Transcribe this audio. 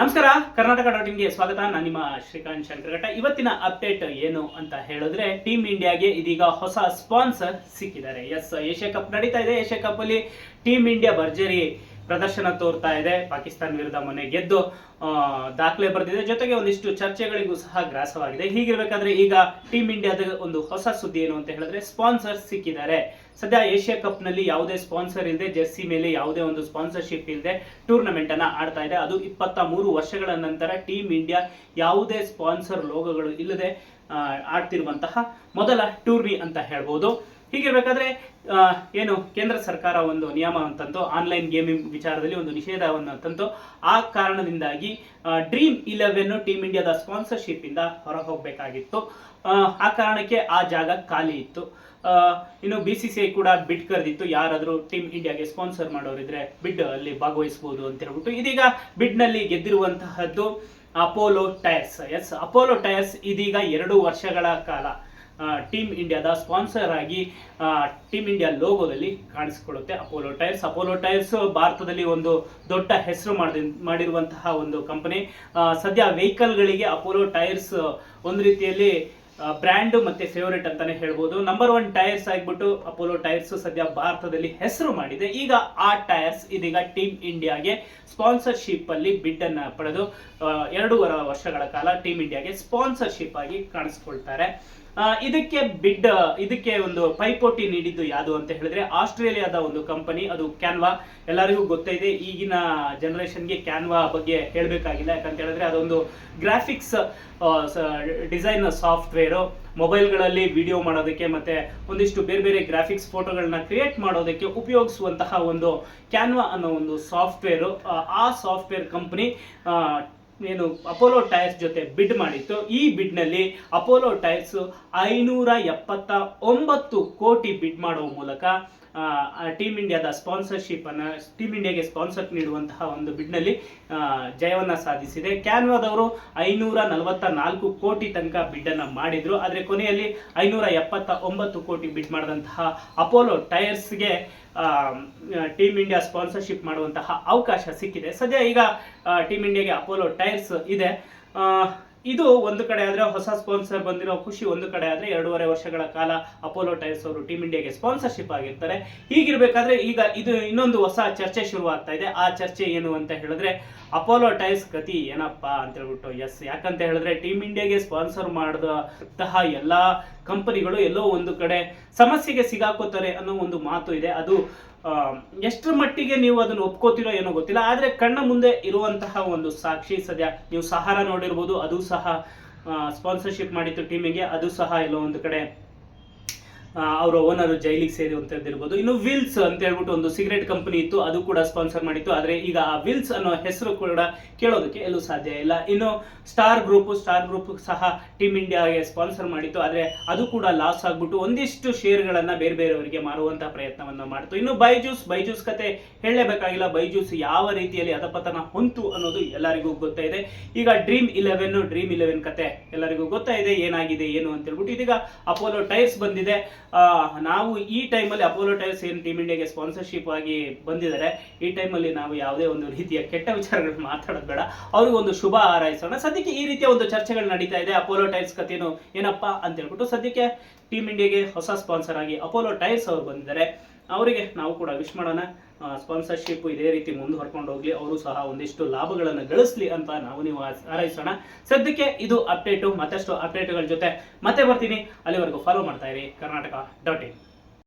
ನಮಸ್ಕಾರ, ಕರ್ನಾಟಕ ಡಾಟ್ ಇನ್ಗೆ ಸ್ವಾಗತ. ನಾನು ನಿಮ್ಮ ಶ್ರೀಕಾಂತ್ ಶಂಕರಘಟ್ಟ. ಇವತ್ತಿನ ಅಪ್ಡೇಟ್ ಏನು ಅಂತ ಹೇಳಿದ್ರೆ, ಟೀಮ್ ಇಂಡಿಯಾಗೆ ಇದೀಗ ಹೊಸ ಸ್ಪಾನ್ಸರ್ ಸಿಕ್ಕಿದ್ದಾರೆ. ಎಸ್ ಏಷ್ಯಾ ಕಪ್ ನಡೀತಾ ಇದೆ. ಏಷ್ಯಾ ಕಪ್ ಅಲ್ಲಿ ಟೀಮ್ ಇಂಡಿಯಾ ಭರ್ಜರಿ ಪ್ರದರ್ಶನ ತೋರ್ತಾ ಇದೆ. ಪಾಕಿಸ್ತಾನ ವಿರುದ್ಧ ಮೊನ್ನೆ ಗೆದ್ದು ದಾಖಲೆ ಬರೆದಿದೆ. ಜೊತೆಗೆ ಒಂದಿಷ್ಟು ಚರ್ಚೆಗಳಿಗೂ ಸಹ ಗ್ರಾಸವಾಗಿದೆ. ಹೀಗಿರ್ಬೇಕಾದ್ರೆ ಈಗ ಟೀಮ್ ಇಂಡಿಯಾದ ಒಂದು ಹೊಸ ಸುದ್ದಿ ಏನು ಅಂತ ಹೇಳಿದ್ರೆ ಸ್ಪಾನ್ಸರ್ ಸಿಕ್ಕಿದ್ದಾರೆ. ಸದ್ಯ ಏಷ್ಯಾ ಕಪ್ನಲ್ಲಿ ಯಾವುದೇ ಸ್ಪಾನ್ಸರ್ ಇಲ್ಲದೆ ಜೆರ್ಸಿ ಮೇಲೆ ಯಾವುದೇ ಒಂದು ಸ್ಪಾನ್ಸರ್ಶಿಪ್ ಇಲ್ಲದೆ ಟೂರ್ನಮೆಂಟ್ ಅನ್ನ ಆಡ್ತಾ ಇದೆ. ಅದು ಇಪ್ಪತ್ತ ಮೂರು ವರ್ಷಗಳ ನಂತರ ಟೀಮ್ ಇಂಡಿಯಾ ಯಾವುದೇ ಸ್ಪಾನ್ಸರ್ ಲೋಗೋಗಳು ಇಲ್ಲದೆ ಆಡ್ತಿರುವಂತಹ ಮೊದಲ ಟೂರ್ನಿ ಅಂತ ಹೇಳ್ಬೋದು. ಹೀಗಿರ್ಬೇಕಾದ್ರೆ ಏನು, ಕೇಂದ್ರ ಸರ್ಕಾರ ಒಂದು ನಿಯಮ ಅಂತಂತೋ ಆನ್ಲೈನ್ ಗೇಮಿಂಗ್ ವಿಚಾರದಲ್ಲಿ ಒಂದು ನಿಷೇಧವನ್ನು ತಂತು ಆ ಕಾರಣದಿಂದಾಗಿ ಡ್ರೀಮ್ ಇಲೆವೆನ್ ಟೀಮ್ ಇಂಡಿಯಾದ ಸ್ಪಾನ್ಸರ್ಶಿಪ್ ಇಂದ ಹೊರ ಹೋಗಬೇಕಾಗಿತ್ತು ಆ ಕಾರಣಕ್ಕೆ ಆ ಜಾಗ ಖಾಲಿ ಇತ್ತು. ಇನ್ನು ಬಿ ಸಿ ಸಿ ಐ ಕೂಡ ಬಿಡ್ ಕರೆದಿತ್ತು. ಯಾರಾದರೂ ಟೀಮ್ ಇಂಡಿಯಾಗೆ ಸ್ಪಾನ್ಸರ್ ಮಾಡೋರಿದ್ರೆ ಬಿಡ್ ಅಲ್ಲಿ ಭಾಗವಹಿಸಬಹುದು ಅಂತ ಹೇಳ್ಬಿಟ್ಟು. ಇದೀಗ ಬಿಡ್ನಲ್ಲಿ ಗೆದ್ದಿರುವಂತಹದ್ದು Apollo tyres yes Apollo tyres ಇದೀಗ ಎರಡು ವರ್ಷಗಳ ಕಾಲ. ಟೀಮ್ ಇಂಡಿಯಾದ ಸ್ಪಾನ್ಸರ್ ಆಗಿ ಟೀಮ್ ಇಂಡಿಯಾ ಲೋಗೋದಲ್ಲಿ ಕಾಣಿಸಿಕೊಳ್ಳುತ್ತೆ ಅಪೋಲೋ ಟೈರ್ಸ್ ಅಪೋಲೋ ಟೈರ್ಸ್ ಭಾರತದಲ್ಲಿ ಒಂದು ದೊಡ್ಡ ಹೆಸರು ಮಾಡಿ ಮಾಡಿರುವಂತಹ ಒಂದು ಕಂಪನಿ ಸದ್ಯ ವೆಹಿಕಲ್ಗಳಿಗೆ ಅಪೋಲೋ ಟೈರ್ಸ್ ಒಂದು ರೀತಿಯಲ್ಲಿ ಬ್ರ್ಯಾಂಡ್ ಮತ್ತೆ ಫೇವರೇಟ್ ಅಂತಾನೆ ಹೇಳ್ಬೋದು. ನಂಬರ್ ಒನ್ ಟೈರ್ಸ್ ಆಗಿಬಿಟ್ಟು ಅಪೋಲೋ ಟೈರ್ಸ್ ಸದ್ಯ ಭಾರತದಲ್ಲಿ ಹೆಸರು ಮಾಡಿದೆ. ಈಗ ಆ ಟೈರ್ಸ್ ಇದೀಗ ಟೀಮ್ ಇಂಡಿಯಾಗೆ ಸ್ಪಾನ್ಸರ್ಶಿಪ್ ಅಲ್ಲಿ ಬಿಡ್ ಅನ್ನ ಪಡೆದು ಎರಡೂವರೆ ವರ್ಷಗಳ ಕಾಲ ಟೀಮ್ ಇಂಡಿಯಾಗೆ ಸ್ಪಾನ್ಸರ್ಶಿಪ್ ಆಗಿ ಕಾಣಿಸ್ಕೊಳ್ತಾರೆ. ಇದಕ್ಕೆ ಬಿಡ್, ಇದಕ್ಕೆ ಒಂದು ಪೈಪೋಟಿ ನೀಡಿದ್ದು ಯಾವುದು ಅಂತ ಹೇಳಿದ್ರೆ ಆಸ್ಟ್ರೇಲಿಯಾದ ಒಂದು ಕಂಪನಿ, ಅದು ಕ್ಯಾನ್ವಾ. ಎಲ್ಲರಿಗೂ ಗೊತ್ತಿದೆ ಈಗಿನ ಜನರೇಷನ್ಗೆ ಕ್ಯಾನ್ವಾ ಬಗ್ಗೆ ಹೇಳಬೇಕಾಗಿಲ್ಲ. ಯಾಕಂತ ಹೇಳಿದ್ರೆ ಅದೊಂದು ಗ್ರಾಫಿಕ್ಸ್ ಡಿಸೈನ್ ಸಾಫ್ಟ್ವೇರು. ಮೊಬೈಲ್ಗಳಲ್ಲಿ ವಿಡಿಯೋ ಮಾಡೋದಕ್ಕೆ ಮತ್ತೆ ಒಂದಿಷ್ಟು ಬೇರೆ ಬೇರೆ ಗ್ರಾಫಿಕ್ಸ್ ಫೋಟೋಗಳನ್ನ ಕ್ರಿಯೇಟ್ ಮಾಡೋದಕ್ಕೆ ಉಪಯೋಗಿಸುವಂತಹ ಒಂದು ಕ್ಯಾನ್ವಾ ಅನ್ನೋ ಒಂದು ಸಾಫ್ಟ್ವೇರು. ಆ ಸಾಫ್ಟ್ವೇರ್ ಕಂಪನಿ ಏನು ಅಪೋಲೋ ಟೈರ್ಸ್ ಜೊತೆ ಬಿಡ್ ಮಾಡಿತ್ತು. ಈ ಬಿಡ್ನಲ್ಲಿ ಅಪೋಲೋ ಟೈರ್ಸ್ ಐನೂರ ಎಪ್ಪತ್ತ ಒಂಬತ್ತು ಕೋಟಿ ಬಿಡ್ ಮಾಡುವ ಮೂಲಕ ಟೀಮ್ ಇಂಡಿಯಾದ ಸ್ಪಾನ್ಸರ್ಶಿಪ್ ಅನ್ನ ಟೀಮ್ ಇಂಡಿಯಾಗೆ ಸ್ಪಾನ್ಸರ್ ನೀಡುವಂತಹ ಒಂದು ಬಿಡ್ನಲ್ಲಿ ಜಯವನ್ನ ಸಾಧಿಸಿದೆ. ಕ್ಯಾನ್ವಾದವರು ಐನೂರ ನಲವತ್ತ ನಾಲ್ಕು ಕೋಟಿ ತನಕ ಬಿಡ್ ಮಾಡಿದರು. ಆದರೆ ಕೊನೆಯಲ್ಲಿ ಐನೂರ ಎಪ್ಪತ್ತ ಒಂಬತ್ತು ಕೋಟಿ ಬಿಡ್ ಮಾಡಿದಂತಹ ಅಪೋಲೋ ಟೈರ್ಸ್ಗೆ ಟೀಮ್ ಇಂಡಿಯಾ ಸ್ಪಾನ್ಸರ್ಶಿಪ್ ಮಾಡುವಂತಹ ಅವಕಾಶ ಸಿಕ್ಕಿದೆ. ಸದ್ಯ ಈಗ ಟೀಮ್ ಇಂಡಿಯಾಗೆ ಅಪೋಲೋ ಟೈರ್ಸ್ ಇದೆ. ಇದು ಒಂದು ಕಡೆ ಆದ್ರೆ ಹೊಸ ಸ್ಪಾನ್ಸರ್ ಬಂದಿರೋ ಖುಷಿ, ಒಂದು ಕಡೆ ಆದ್ರೆ ಎರಡೂವರೆ ವರ್ಷಗಳ ಕಾಲ ಅಪೋಲೋ ಟೈರ್ಸ್ ಅವರು ಟೀಮ್ ಇಂಡಿಯಾಗೆ ಸ್ಪಾನ್ಸರ್ಶಿಪ್ ಆಗಿರ್ತಾರೆ. ಹೀಗಿರ್ಬೇಕಾದ್ರೆ ಈಗ ಇದು ಇನ್ನೊಂದು ಹೊಸ ಚರ್ಚೆ ಶುರುವಾಗ್ತಾ ಇದೆ. ಆ ಚರ್ಚೆ ಏನು ಅಂತ ಹೇಳಿದ್ರೆ, ಅಪೋಲೋ ಟೈರ್ಸ್ ಗತಿ ಏನಪ್ಪಾ ಅಂತ ಹೇಳ್ಬಿಟ್ಟು ಎಸ್ ಯಾಕಂತ ಹೇಳಿದ್ರೆ ಟೀಮ್ ಇಂಡಿಯಾಗೆ ಸ್ಪಾನ್ಸರ್ ಮಾಡಿದಂತಹ ಎಲ್ಲಾ ಕಂಪನಿಗಳು ಎಲ್ಲೋ ಒಂದು ಕಡೆ ಸಮಸ್ಯೆಗೆ ಸಿಗಾಕೋತಾರೆ ಅನ್ನೋ ಒಂದು ಮಾತು ಇದೆ. ಅದು ಎಷ್ಟರ ಮಟ್ಟಿಗೆ ನೀವು ಅದನ್ನು ಒಪ್ಕೋತಿರೋ ಏನೋ ಗೊತ್ತಿಲ್ಲ. ಆದರೆ ಕಣ್ಣ ಮುಂದೆ ಇರುವಂತಹ ಒಂದು ಸಾಕ್ಷಿ ಸದ್ಯ ನೀವು ಸಹಾರ ನೋಡಿರ್ಬೋದು. ಅದು ಸಹ ಸ್ಪಾನ್ಸರ್ಶಿಪ್ ಮಾಡಿತ್ತು ಟೀಮಿಗೆ ಅದು ಸಹ ಎಲ್ಲೋ ಒಂದು ಕಡೆ ಅವರ ಓನರ್ ಜೈಲಿಗೆ ಸೇರಿರುವಂತದ್ದಿರ್ಬೋದು. ಇನ್ನು ವಿಲ್ಸ್ ಅಂತ ಹೇಳ್ಬಿಟ್ಟು ಒಂದು ಸಿಗರೇಟ್ ಕಂಪನಿ ಇತ್ತು, ಅದು ಕೂಡ ಸ್ಪಾನ್ಸರ್ ಮಾಡಿತ್ತು. ಆದರೆ ಈಗ ಆ ವಿಲ್ಸ್ ಅನ್ನೋ ಹೆಸರು ಕೂಡ ಕೇಳೋದಕ್ಕೆ ಎಲ್ಲೂ ಸಾಧ್ಯ ಇಲ್ಲ. ಇನ್ನು ಸ್ಟಾರ್ ಗ್ರೂಪ್ ಸ್ಟಾರ್ ಗ್ರೂಪ್ ಸಹ ಟೀಮ್ ಇಂಡಿಯಾಗೆ ಸ್ಪಾನ್ಸರ್ ಮಾಡಿತ್ತು. ಆದರೆ ಅದು ಕೂಡ ಲಾಸ್ ಆಗ್ಬಿಟ್ಟು ಒಂದಿಷ್ಟು ಶೇರ್ಗಳನ್ನ ಬೇರೆ ಬೇರೆಯವರಿಗೆ ಮಾರುವಂತಹ ಪ್ರಯತ್ನವನ್ನು ಮಾಡಿತು. ಇನ್ನು ಬೈಜೂಸ್ ಬೈಜೂಸ್ ಕತೆ ಹೇಳಲೇಬೇಕಾಗಿಲ್ಲ. ಬೈಜೂಸ್ ಯಾವ ರೀತಿಯಲ್ಲಿ ಅಧಪತನ ಹೊಂತು ಅನ್ನೋದು ಎಲ್ಲರಿಗೂ ಗೊತ್ತಾ ಇದೆ. ಈಗ ಡ್ರೀಮ್ ಇಲೆವೆನ್ ಡ್ರೀಮ್ ಇಲೆವೆನ್ ಕತೆ ಎಲ್ಲರಿಗೂ ಗೊತ್ತಾ ಇದೆ. ಏನಾಗಿದೆ, ಏನು ಅಂತ ಹೇಳ್ಬಿಟ್ಟು ಇದೀಗ ಅಪೋಲೋ ಟೈರ್ಸ್ ಬಂದಿದೆ. ನಾವು ಈ ಟೈಮಲ್ಲಿ ಅಪೋಲೋ ಟೈರ್ಸ್ ಏನು ಟೀಮ್ ಇಂಡಿಯಾಗೆ ಸ್ಪಾನ್ಸರ್ಶಿಪ್ ಆಗಿ ಬಂದಿದ್ದಾರೆ, ಈ ಟೈಮಲ್ಲಿ ನಾವು ಯಾವುದೇ ಒಂದು ರೀತಿಯ ಕೆಟ್ಟ ವಿಚಾರಗಳನ್ನ ಮಾತಾಡೋದು ಬೇಡ. ಅವ್ರಿಗೆ ಒಂದು ಶುಭ ಹಾರೈಸೋಣ. ಸದ್ಯಕ್ಕೆ ಈ ರೀತಿಯ ಒಂದು ಚರ್ಚೆಗಳು ನಡೀತಾ ಇದೆ. ಅಪೋಲೋ ಟೈರ್ಸ್ ಕಥೆನು ಏನಪ್ಪಾ ಅಂತ ಹೇಳ್ಬಿಟ್ಟು ಸದ್ಯಕ್ಕೆ ಟೀಮ್ ಇಂಡಿಯಾಗೆ ಹೊಸ ಸ್ಪಾನ್ಸರ್ ಆಗಿ ಅಪೋಲೋ ಟೈರ್ಸ್ ಅವರು ಬಂದಿದ್ದಾರೆ. ಅವರಿಗೆ ನಾವು ಕೂಡ ವಿಶ್ ಮಾಡೋಣ. ಸ್ಪಾನ್ಸರ್ಶಿಪ್ ಇದೇ ರೀತಿ ಮುಂದುವರ್ಕೊಂಡು ಹೋಗ್ಲಿ. ಅವರು ಸಹ ಒಂದಿಷ್ಟು ಲಾಭಗಳನ್ನು ಗಳಿಸ್ಲಿ ಅಂತ ನಾವು ನೀವು ಹಾರೈಸ್- ಹಾರೈಸೋಣ. ಸದ್ಯಕ್ಕೆ ಇದು ಅಪ್ಡೇಟು ಮತ್ತಷ್ಟು ಅಪ್ಡೇಟ್ಗಳ ಜೊತೆ ಮತ್ತೆ ಬರ್ತೀನಿ. ಅಲ್ಲಿವರೆಗೂ ಫಾಲೋ ಮಾಡ್ತಾ ಇರಿ. Karnataka dot in.